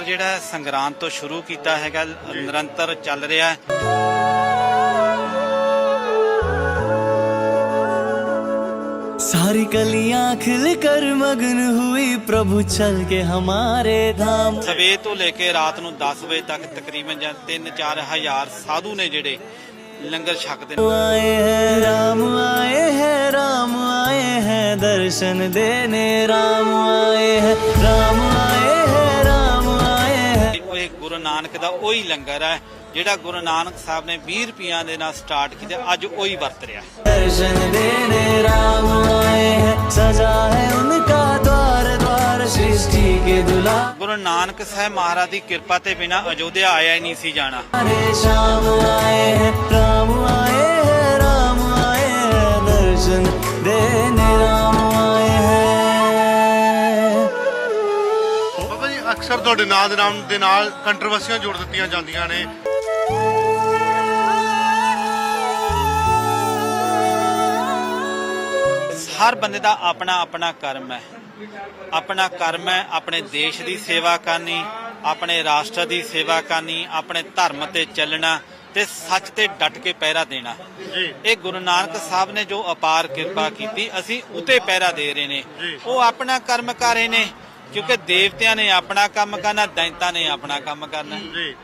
ਲੰਗਰ ਜਿਹੜਾ ਹੈ ਸੰਗਰਾਂਦ ਤੋਂ ਸ਼ੁਰੂ ਕੀਤਾ ਹੈਗਾ ਨਿਰੰਤਰ ਚੱਲ ਰਿਹਾ ਹੈ सारी कलियां खिल कर मगन हुई प्रभु चल के हमारे धाम ਸਵੇਰ ਤੋਂ ਲੈ ਕੇ ਰਾਤ ਨੂੰ 10 ਵਜੇ ਤੱਕ ਤਕਰੀਬਨ ਜਾਂ 3-4 ਹਜ਼ਾਰ ਸਾਧੂ ਨੇ ਜਿਹੜੇ ਲੰਗਰ ਛਕਦੇ ਨੇ आए हैं राम आए हैं राम आए हैं दर्शन देने राम आए हैं राम ਨਾਨਕ ਦਾ ਉਹੀ ਲੰਗਰ ਹੈ ਜਿਹੜਾ ਗੁਰੂ ਨਾਨਕ ਸਾਹਿਬ ਨੇ 20 ਰੁਪਈਆ ਦੇ ਨਾਲ ਸਟਾਰਟ ਕੀਤਾ ਅੱਜ ਉਹੀ ਵਰਤ ਰਿਹਾ। ਦਰਸ਼ਨ ਦੇਨੇ ਰਾਮ ਆਏ ਸਜ਼ਾ ਹੈ ਉਨਕਾ ਦਵਾਰ ਦਵਾਰ ਸ੍ਰਿਸ਼ਟੀ ਕੇ ਦੁਲਾ। ਗੁਰੂ ਨਾਨਕ ਸਾਹਿਬ ਮਹਾਰਾਜ ਦੀ ਕਿਰਪਾ ਤੇ ਬਿਨਾ ਅਯੋਧਿਆ ਆਇਆ ਹੀ ਨਹੀਂ ਸੀ ਜਾਣਾ। ਸ਼ਾਮ ਆਏ ਰਾਮ ਆਏ ਤੁਹਾਡੇ ਨਾਂ ਦੇ ਨਾਮ ਦੇ ਨਾਲ ਕੰਟਰੋਵਰਸੀਆਂ ਜੋੜ ਦਿੱਤੀਆਂ ਜਾਂਦੀਆਂ ਨੇ। ਹਰ ਬੰਦੇ ਦਾ ਆਪਣਾ ਆਪਣਾ ਕਰਮ ਹੈ। ਆਪਣਾ ਕਰਮ ਹੈ ਆਪਣੇ ਦੇਸ਼ ਦੀ ਸੇਵਾ ਕਰਨੀ ਆਪਣੇ ਰਾਸ਼ਟਰ ਦੀ ਸੇਵਾ ਕਰਨੀ ਆਪਣੇ ਧਰਮ ਤੇ ਚੱਲਣਾ ਤੇ ਸੱਚ ਤੇ ਡਟ ਕੇ ਪਹਿਰਾ ਦੇਣਾ। ਇਹ ਗੁਰੂ ਨਾਨਕ ਸਾਹਿਬ ਨੇ ਜੋ ਅਪਾਰ ਕਿਰਪਾ ਕੀਤੀ ਅਸੀਂ ਉਤੇ ਪਹਿਰਾ ਦੇ ਰਹੇ ਨੇ। ਉਹ ਆਪਣਾ ਕਰਮ ਕਰ ਰਹੇ ਨੇ। ਕਿਉਂਕਿ ਦੇਵਤਿਆਂ ਨੇ ਆਪਣਾ ਕੰਮ ਕਰਨਾ ਦੈਂਤਾਂ ਨੇ ਆਪਣਾ ਕੰਮ ਕਰਨਾ ਜੀ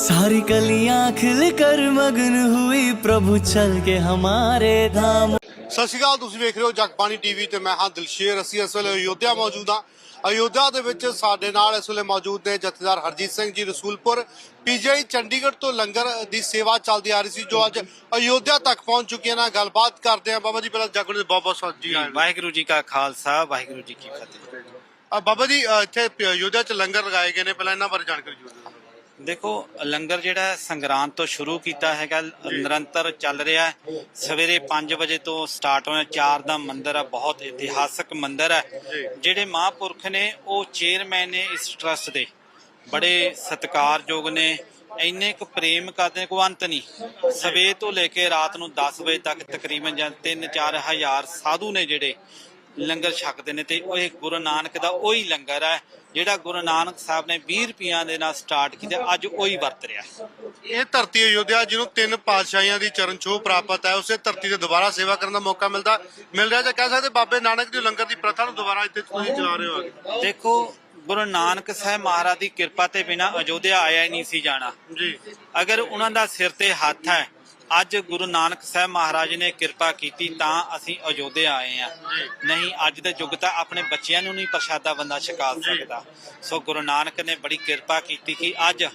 सारी कलियां खिल कर मगन हुई प्रभु चल के हमारे धाम ਸਤਿ ਸ਼੍ਰੀ ਅਕਾਲ ਤੁਸੀਂ ਵੇਖ ਰਹੇ ਹੋ ਜਗਬਾਣੀ ਟੀਵੀ ਤੇ ਮੈਂ ਹਾਂ ਦਿਲਸ਼ੇਰ ਅਸੀਂ ਇਸ ਵੇਲੇ ਅਯੋਧਿਆ ਮੌਜੂਦ ਹਾਂ ਅਯੋਧਿਆ ਦੇ ਵਿੱਚ ਸਾਡੇ ਨਾਲ ਇਸ ਵੇਲੇ ਮੌਜੂਦ ਨੇ ਜਥੇਦਾਰ ਹਰਜੀਤ ਸਿੰਘ ਜੀ ਰਸੂਲਪੁਰ ਪੀਜੀਆਈ ਚੰਡੀਗੜ੍ਹ ਤੋਂ ਲੰਗਰ ਦੀ ਸੇਵਾ ਚੱਲਦੀ ਆ ਰਹੀ ਸੀ ਜੋ ਅੱਜ ਅਯੋਧਿਆ ਤੱਕ ਪਹੁੰਚ ਚੁੱਕੀ ਹੈ। ਨਾਲ ਗੱਲਬਾਤ ਕਰਦੇ ਹਾਂ ਬਾਬਾ ਜੀ ਪਹਿਲਾਂ ਜਗਬਾਣੀ ਦੇ ਬਹੁਤ ਬਹੁਤ ਸਵਾਗਤ ਜੀ। ਵਾਹਿਗੁਰੂ ਜੀ ਕਾ ਖਾਲਸਾ ਵਾਹਿਗੁਰੂ ਜੀ ਕੀ ਫਤਿਹ। ਬਾਬਾ ਜੀ ਇੱਥੇ ਅਯੋਧਿਆ ਚ ਲੰਗਰ ਲਗਾਏ ਗਏ ਨੇ ਪਹਿਲਾਂ ਇਹਨਾਂ ਬਾਰੇ ਜਾਣਕਾਰੀ ਦਿਓ। ਦੇਖੋ ਲੰਗਰ ਜਿਹੜਾ ਸੰਗਰਾਂਦ ਤੋਂ ਸ਼ੁਰੂ ਕੀਤਾ ਹੈਗਾ ਨਿਰੰਤਰ ਚੱਲ ਰਿਹਾ ਹੈ। ਸਵੇਰੇ 5 ਵਜੇ ਤੋਂ ਸਟਾਰਟ ਹੋਇਆ। ਚਾਰ ਦਾ ਮੰਦਿਰ ਹੈ ਬਹੁਤ ਇਤਿਹਾਸਕ ਮੰਦਿਰ ਹੈ। ਜਿਹੜੇ ਮਹਾਂਪੁਰਖ ਨੇ ਉਹ ਚੇਅਰਮੈਨ ਨੇ ਇਸ ਟਰਸਟ ਦੇ। ਬੜੇ ਸਤਿਕਾਰਯੋਗ ਨੇ। ਇੰਨੇ ਕੁ ਪ੍ਰੇਮ ਕਰਦੇ ਕੋਈ ਅੰਤ ਨਹੀਂ। ਸਵੇਰ ਤੋਂ ਲੈ ਕੇ ਰਾਤ ਨੂੰ 10 ਵਜੇ ਤੱਕ ਤਕਰੀਬਨ ਜਾਂ 3-4 ਹਜ਼ਾਰ ਸਾਧੂ ਨੇ ਜਿਹੜੇ ਲੰਗਰ ਛਕਦੇ ਨੇ ਤੇ ਉਹ ਇਹ ਗੁਰੂ ਨਾਨਕ ਦਾ ਉਹੀ ਲੰਗਰ ਹੈ ਜਿਹੜਾ ਗੁਰੂ ਨਾਨਕ ਸਾਹਿਬ ਨੇ 20 ਰੁਪਈਆਂ ਦੇ ਨਾਲ ਸਟਾਰਟ ਕੀਤਾ ਅੱਜ ਉਹੀ ਵਰਤ ਰਿਹਾ ਇਹ ਧਰਤੀ ਅਯੋਧਿਆ ਜਿਹਨੂੰ ਤਿੰਨ ਪਾਤਸ਼ਾਹੀਆਂ ਦੀ ਚਰਨ ਛੋਹ ਪ੍ਰਾਪਤ ਹੈ ਉਸੇ ਧਰਤੀ ਤੇ ਦੁਬਾਰਾ ਸੇਵਾ ਕਰਨ ਦਾ ਮੌਕਾ ਮਿਲਦਾ ਮਿਲ ਰਿਹਾ ਜਾਂ ਕਹਿ ਸਕਦੇ ਬਾਬੇ ਨਾਨਕ ਦੀ ਲੰਗਰ ਦੀ ਪ੍ਰਥਾ ਨੂੰ ਦੁਬਾਰਾ ਇੱਥੇ ਤੁਸੀਂ ਚਲਾ ਰਹੇ ਹੋ। ਦੇਖੋ ਗੁਰੂ ਨਾਨਕ ਸਾਹਿਬ ਮਹਾਰਾਜ ਦੀ ਕਿਰਪਾ ਤੇ ਬਿਨਾ ਅਯੋਧਿਆ ਆਇਆ ਹੀ ਨਹੀਂ ਸੀ ਜਾਣਾ। ਜੀ। ਅਗਰ ਉਹਨਾਂ ਦਾ ਸਿਰ ਤੇ ਹੱਥ ਹੈ ਅੱਜ ਗੁਰੂ ਨਾਨਕ ਸਾਹਿਬ ਮਹਾਰਾਜ ਨੇ ਕਿਰਪਾ ਕੀਤੀ ਤਾਂ ਅਸੀਂ ਅਯੋਧਿਆ ਆਏ ਆ ਨਹੀਂ, ਅੱਜ ਦੇ ਯੁੱਗ ਤਾਂ ਆਪਣੇ ਬੱਚਿਆਂ ਨੂੰ ਨਹੀਂ ਪ੍ਰਸ਼ਾਦਾ ਬੰਦਾ ਛਕਾ ਸਕਦਾ। ਸੋ ਗੁਰੂ ਨਾਨਕ ਨੇ ਬੜੀ ਕਿਰਪਾ ਕੀਤੀ ਕਿ ਅੱਜ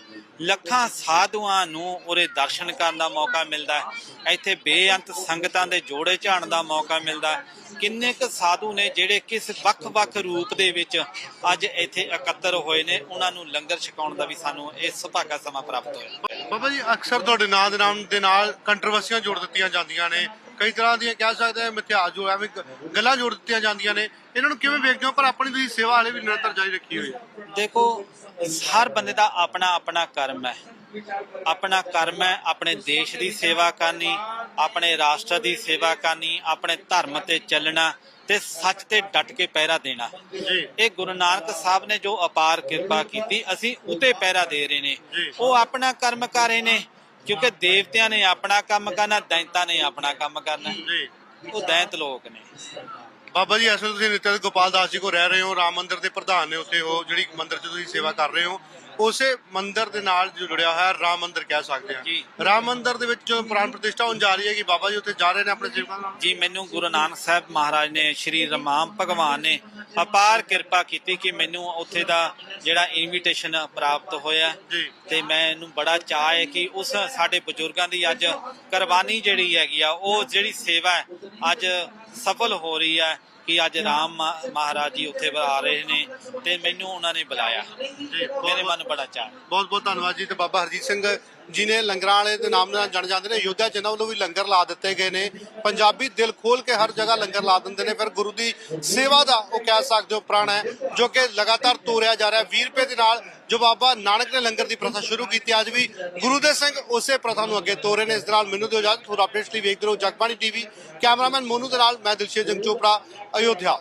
ਲੱਖਾਂ ਸਾਧੂਆਂ ਨੂੰ ਉਹਦੇ ਦਰਸ਼ਨ ਕਰਨ ਦਾ ਮੌਕਾ ਮਿਲਦਾ ਹੈ। ਇੱਥੇ ਬੇਅੰਤ ਸੰਗਤਾਂ ਦੇ ਜੋੜੇ ਝਾੜਨ ਦਾ ਮੌਕਾ ਮਿਲਦਾ ਕਿੰਨੇ ਕੁ ਸਾਧੂ ਨੇ ਜਿਹੜੇ ਕਿਸ ਵੱਖ-ਵੱਖ ਰੂਪ ਦੇ ਵਿੱਚ ਅੱਜ ਇੱਥੇ ਇਕੱਤਰ ਹੋਏ ਨੇ, ਉਹਨਾਂ ਨੂੰ ਲੰਗਰ ਛਕਾਉਣ ਦਾ ਵੀ ਸਾਨੂੰ ਇਹ ਸੁਭਾਗਾ ਸਮਾਂ ਪ੍ਰਾਪਤ ਹੋਇਆ। ਬਾਬਾ ਜੀ, ਅਕਸਰ ਤੁਹਾਡੇ ਨਾਂ ਦੇ ਨਾਮ ਦੇ ਨਾਲ ਕੰਟਰੋਵਰਸੀਆਂ ਜੋੜ ਦਿੱਤੀਆਂ ਜਾਂਦੀਆਂ ਨੇ। ਕਈ ਤਰ੍ਹਾਂ ਦੀਆਂ ਕਹਿ ਸਕਦੇ ਆ, ਮਿਥਿਹਾਸ ਜੋ ਐਵੇਂ ਗੱਲਾਂ ਜੋੜ ਦਿੱਤੀਆਂ ਜਾਂਦੀਆਂ ਨੇ। ਇਹਨਾਂ ਨੂੰ ਕਿਵੇਂ ਵੇਖਦੇ ਹੋ? ਪਰ ਆਪਣੀ ਤੁਸੀਂ ਸੇਵਾ ਹਲੇ ਵੀ ਨਿਰੰਤਰ ਜਾਰੀ ਰੱਖੀ ਹੋਈ ਹੈ। ਦੇਖੋ, ਹਰ ਬੰਦੇ ਦਾ ਆਪਣਾ ਆਪਣਾ ਕਰਮ ਹੈ। ਆਪਣਾ ਕਰਮ ਹੈ ਆਪਣੇ ਦੇਸ਼ ਦੀ ਸੇਵਾ ਕਰਨੀ ਆਪਣੇ ਰਾਸ਼ਟਰ ਦੀ ਸੇਵਾ ਕਰਨੀ ਆਪਣੇ ਧਰਮ ਤੇ ਚੱਲਣਾ ਤੇ ਸੱਚ ਤੇ ਡਟ ਕੇ ਪਹਿਰਾ ਦੇਣਾ। ਜੀ। ਇਹ ਗੁਰੂ ਨਾਨਕ ਸਾਹਿਬ ਨੇ ਜੋ ਅਪਾਰ ਕਿਰਪਾ ਕੀਤੀ ਅਸੀਂ ਉਤੇ ਪਹਿਰਾ ਦੇ ਰਹੇ ਨੇ। ਉਹ ਆਪਣਾ ਕਰਮ ਕਰ ਰਹੇ ਨੇ ਕਿਉਂਕਿ ਦੇਵਤਿਆਂ ਨੇ ਆਪਣਾ ਕੰਮ ਕਰਨਾ ਦੈਂਤਾਂ ਨੇ ਆਪਣਾ ਕੰਮ ਕਰਨਾ। ਉਹ ਦੈਂਤ ਲੋਕ ਨੇ। ਬਾਬਾ ਜੀ ਇਸ ਵੇਲੇ ਤੁਸੀਂ ਨਿਤਿਆ ਗੋਪਾਲ ਦਾਸ ਜੀ ਕੋ ਰਹਿ ਰਹੇ ਹੋ ਰਾਮ ਮੰਦਿਰ ਦੇ ਪ੍ਰਧਾਨ ਨੇ ਉੱਥੇ ਉਹ ਜਿਹੜੀ ਮੰਦਿਰ 'ਚ ਤੁਸੀਂ ਸੇਵਾ ਕਰ ਰਹੇ ਹੋ। ਉਸੇ ਮੰਦਿਰ ਦੇ ਨਾਲ ਜੁੜਿਆ ਹੋਇਆ ਰਾਮ ਮੰਦਿਰ ਕਹਿ ਸਕਦੇ ਹਾਂ ਜੀ। ਰਾਮ ਮੰਦਿਰ ਦੇ ਵਿੱਚ ਜੋ ਪ੍ਰਾਣ ਪ੍ਰਤਿਸ਼ਠਾ ਹੋਣ ਜਾ ਰਹੀ ਹੈ ਕਿ ਬਾਬਾ ਜੀ ਉੱਥੇ ਜਾ ਰਹੇ ਨੇ ਆਪਣੇ ਸੇਵਕਾਂ ਨਾਲ ਜੀ ਮੈਨੂੰ ਗੁਰੂ ਨਾਨਕ ਸਾਹਿਬ ਮਹਾਰਾਜ ਨੇ ਸ਼੍ਰੀ ਰਮਾਮ ਭਗਵਾਨ ਨੇ ਅਪਾਰ ਕਿਰਪਾ ਕੀਤੀ ਕਿ ਮੈਨੂੰ ਉੱਥੇ ਦਾ ਜਿਹੜਾ ਇਨਵੀਟੇਸ਼ਨ ਪ੍ਰਾਪਤ ਹੋਇਆ ਜੀ। ਤੇ ਮੈਨੂੰ ਬੜਾ ਚਾਅ ਹੈ ਕਿ ਉਸ ਸਾਡੇ ਬਜ਼ੁਰਗਾਂ ਦੀ ਅੱਜ ਕੁਰਬਾਨੀ ਜਿਹੜੀ ਹੈਗੀ ਆ ਉਹ ਜਿਹੜੀ ਸੇਵਾ ਹੈ ਅੱਜ ਸਫਲ ਹੋ ਰਹੀ ਹੈ ਕਿ ਅੱਜ ਰਾਮ ਮਹਾ- ਮਹਾਰਾਜ ਜੀ ਉੱਥੇ ਆ ਰਹੇ ਨੇ ਤੇ ਮੈਨੂੰ ਉਹਨਾਂ ਨੇ ਬੁਲਾਇਆ। ਮੇਰੇ ਮਨ ਬੜਾ ਚਾਅ ਹੈ। ਬਹੁਤ ਬਹੁਤ ਧੰਨਵਾਦ ਜੀ ਤੇ ਬਾਬਾ ਹਰਜੀਤ ਸਿੰਘ ਜਿਨੇ ਲੰਗਰਾਂ ਵਾਲੇ ਦੇ ਨਾਮ ਨਾਲ ਜਾਣੇ ਜਾਂਦੇ ਨੇ ਅਯੋਧਿਆ ਚ ਇਹਨਾਂ ਵੱਲੋਂ ਵੀ ਲੰਗਰ ਲਾ ਦਿੱਤੇ ਗਏ ਨੇ। ਪੰਜਾਬੀ ਦਿਲ ਖੋਲ ਕੇ ਹਰ ਜਗ੍ਹਾ ਲੰਗਰ ਲਾ ਦਿੰਦੇ ਨੇ। ਫਿਰ ਗੁਰੂ ਦੀ ਸੇਵਾ ਦਾ ਉਹ ਕਹਿ ਸਕਦੇ ਹੋ ਪ੍ਰਣ ਹੈ ਜੋ ਕਿ ਲਗਾਤਾਰ ਤੋਰਿਆ ਜਾ ਰਿਹਾ। 20 ਰੁਪਏ ਦੇ ਨਾਲ ਜੋ ਬਾਬਾ ਨਾਨਕ ਨੇ ਲੰਗਰ ਦੀ ਪ੍ਰਥਾ ਸ਼ੁਰੂ ਕੀਤੀ, ਅੱਜ ਵੀ ਗੁਰੂ ਦੇ ਸਿੰਘ ਉਸੇ ਪ੍ਰਥਾ ਨੂੰ ਅੱਗੇ ਤੋਰੇ ਨੇ। ਇਸ ਦੇ ਨਾਲ ਮੈਨੂੰ ਦਿਓ ਇਜਾਜ਼ਤ ਹੋਰ ਅਪਡੇਟਸ ਲਈ ਵੇਖਦੇ ਰਹੋ ਜਗਬਾਣੀ ਟੀਵੀ, ਕੈਮਰਾਮੈਨ ਮੋਨੂ ਦੇ ਨਾਲ ਮੈਂ ਦਿਲਸ਼ੇਰ ਜੰਗ ਚੋਪੜਾ, ਅਯੋਧਿਆ।